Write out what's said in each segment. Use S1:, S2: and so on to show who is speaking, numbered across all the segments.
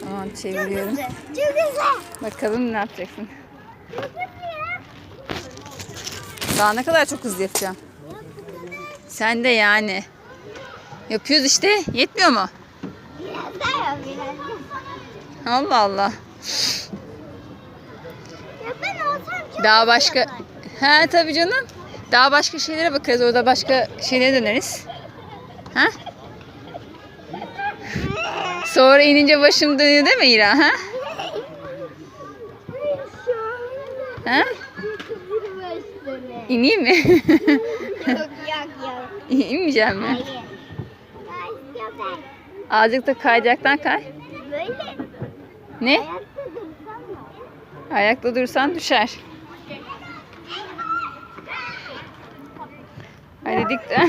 S1: Tamam çeviriyorum.
S2: Çok güzel.
S1: Bakalım ne yapacaksın.
S2: Çok.
S1: Daha ne kadar çok hızlı yapacağım. Sen de yani. Yapıyoruz işte. Yetmiyor mu?
S2: Biraz daha yap biraz.
S1: Allah Allah.
S2: Ya ben olsam çok
S1: Daha başka... He tabii canım. Daha başka şeylere bakarız. Orada başka şeylere döneriz. Ha? Sonra inince başım dönüyor değil mi İra? Ha? Ha? İneyim mi?
S2: Yok yok yok.
S1: İnmeyeceğim mi?
S2: Hayır.
S1: Azıcık da kayacaktan kay.
S2: Böyle
S1: Ne?
S2: ayakta
S1: durursan düşer. Hadi dik de.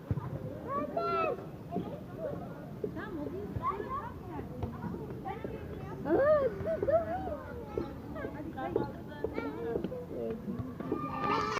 S1: Thank you.